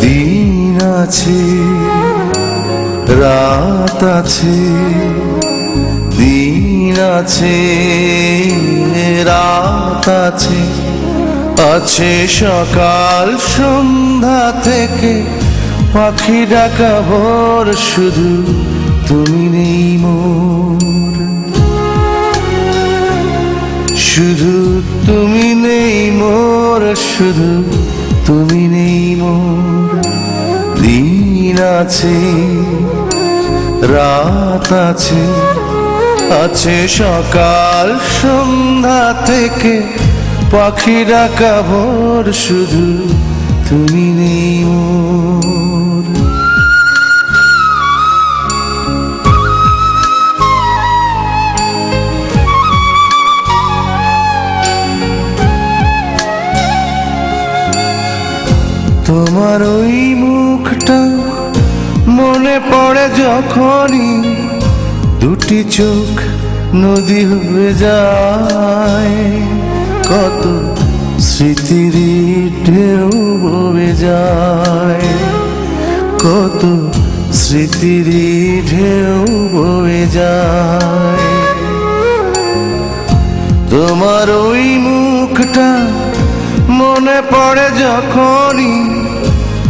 দিন আছে রাত আছে দিন আছে রাত আছে। আছে সকাল সন্ধ্যা থেকে পাখি ডাকা ভোর শুধু তুমি নেই মোর। শুধু তুমি নেই মোর, শুধু তুমি নেই মোর। দিন আছে, রাত আছে আছে সকাল সন্ধ্যা থেকে পাখি ডাকা ভোর শুধু তুমি নেই মোর। তোমার ওই মুখটা মনে পড়ে যখনই দুটি চোখ নদী হয়ে যায়। কত স্মৃতির ঢেউ বয়ে যায়। কত স্মৃতির ঢেউ বয়ে যায়। তোমার ওই মুখটা মনে পড়ে যখনই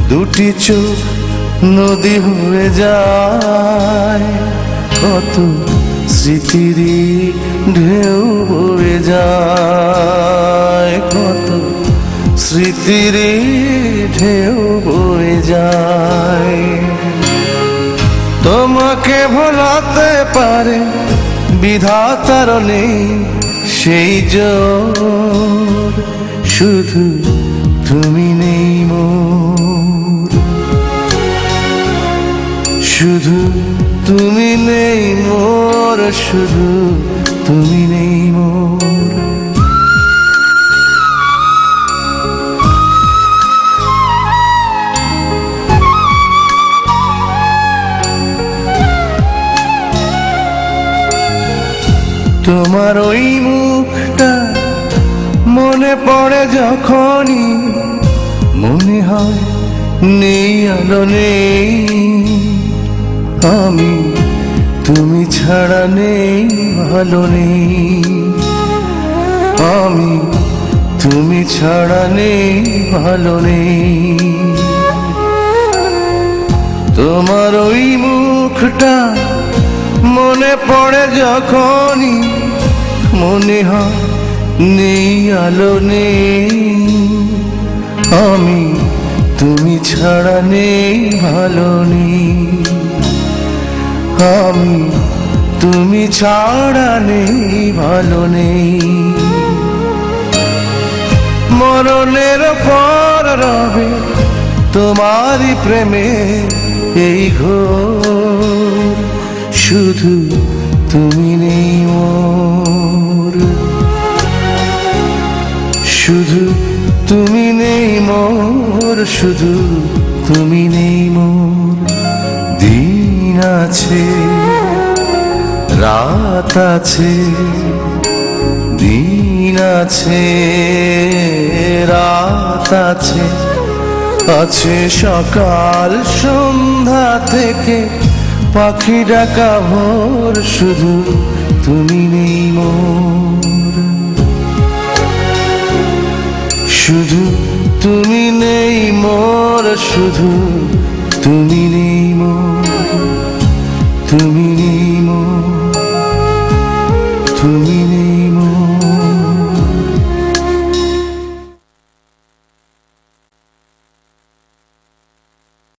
দুটি চোখ নদী হয়ে যায়। কত স্মৃতির ঢেউ বয়ে যায়, কত স্মৃতির ঢেউ বয়ে যায়। তোমাকে ভোলাতে পারে বিধাতার নেই সেই জোর, শুধু তুমি নেই মোর। শুধু তুমি নেই মোর শুধু, তুমি নেই মোর। তোমার ওই মুখটা মনে পড়ে যখনই মনে হয় নেই আলো নেই। আমি, তুমি ছাড়া নেই, ভালো নেই। আমি, তুমি ছাড়া নেই, ভালো নেই। তোমার ওই মুখটা মনে পড়ে যখনই মনে হয় নেই, আলো নেই। আমি, তুমি ছাড়া নেই, ভালো নেই। আমি, তুমি ছাড়া নেই, ভালো নেই। মরণের পর রবে তোমারই প্রেমে এই ঘোর। শুধু তুমি নেই মোর। শুধু তুমি নেই মোর, শুধু তুমি নেই মোর। আছে, রাত আছে, দিন আছে, রাত আছে আছে সকাল, সন্ধ্যা থেকে পাখি ডাকা ভোর শুধু তুমি নেই মোর। শুধু তুমি নেই মোর, শুধু তুমি নেই মোর। 从你。